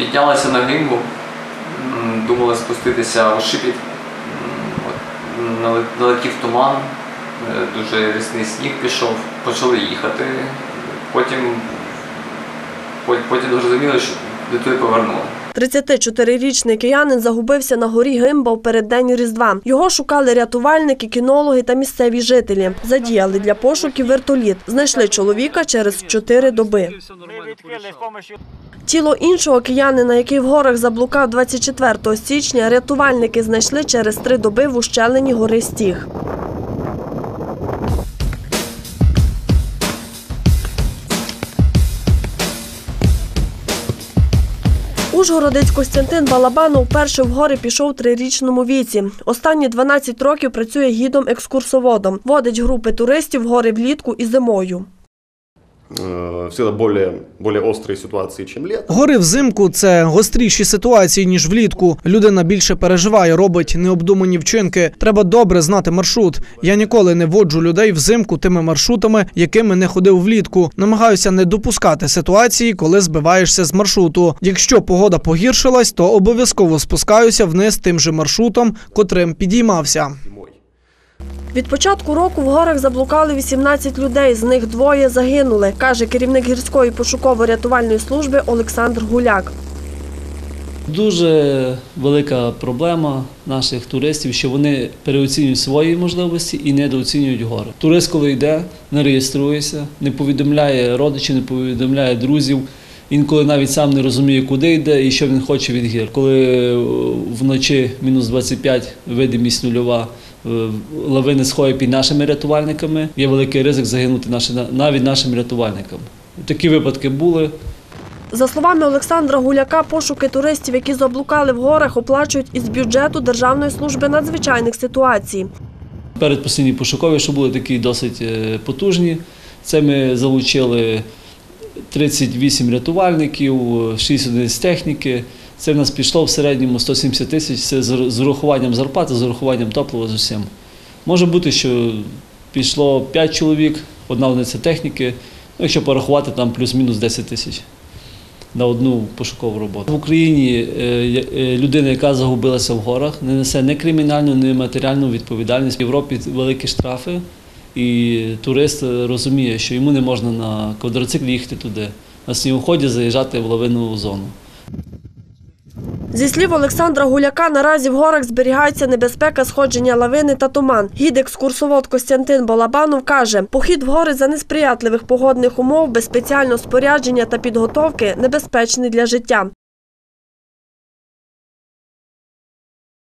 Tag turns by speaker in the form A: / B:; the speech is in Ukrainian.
A: Піднялися на гимбу, думала спуститися у шипіт. Налетів туман, е, дуже рясний сніг пішов, почали їхати. Потім, по- потім зрозуміли, що до туди повернули.
B: 34-річний киянин загубився на горі Гимба в переддень Різдва. Його шукали рятувальники, кінологи та місцеві жителі. Задіяли для пошуків вертоліт. Знайшли чоловіка через чотири доби. Тіло іншого киянина, який в горах заблукав 24 січня, рятувальники знайшли через три доби в ущелині гори Стіг. Ужгородець Костянтин Балабанов вперше в гори пішов у трирічному віці. Останні 12 років працює гідом-екскурсоводом. Водить групи туристів в гори влітку і зимою.
C: Э, всегда более, более острые ситуации, чем лето.
D: Гори взимку це гостріші ситуації ніж влітку. Людина більше переживає, робить необдумані вчинки. Треба добре знати маршрут. Я ніколи не воджу людей взимку тими маршрутами, якими не ходив влітку. Намагаюся не допускати ситуації, коли збиваєшся з маршруту. Якщо погода погіршилась, то обов'язково спускаюся вниз тим же маршрутом, котрим підіймався.
B: Від початку року в горах заблукали 18 людей, з них двоє загинули, каже керівник гірської пошуково-рятувальної служби Олександр Гуляк.
E: Дуже велика проблема наших туристів, що вони переоцінюють свої можливості і недооцінюють гори. Турист, коли йде, не реєструється, не повідомляє родичів, не повідомляє друзів. Інколи навіть сам не розуміє, куди йде і що він хоче від гір. Коли вночі мінус 25, видимість нульова, лавини сходять під нашими рятувальниками, є великий ризик загинути навіть нашим рятувальникам. Такі випадки були.
B: За словами Олександра Гуляка, пошуки туристів, які заблукали в горах, оплачують із бюджету Державної служби надзвичайних ситуацій.
E: Передпослідні пошукові, що були такі досить е, потужні. Це ми залучили 38 рятувальників, 6 одиниць техніки. Це в нас пішло в середньому 170 тисяч. Це з урахуванням зарплати, з урахуванням топлива з усім. Може бути, що пішло 5 чоловік, одна одиниця техніки. Ну, якщо порахувати, там плюс-мінус 10 тисяч на одну пошукову роботу. В Україні е, е, людина, яка загубилася в горах, не несе ні кримінальну, ні матеріальну відповідальність. В Європі великі штрафи, і турист розуміє, що йому не можна на квадроциклі їхати туди, на снігоході заїжджати в лавинну зону.
B: Зі слів Олександра Гуляка, наразі в горах зберігається небезпека сходження лавини та туман. Гід-екскурсовод Костянтин Балабанов каже, похід в гори за несприятливих погодних умов без спеціального спорядження та підготовки небезпечний для життя.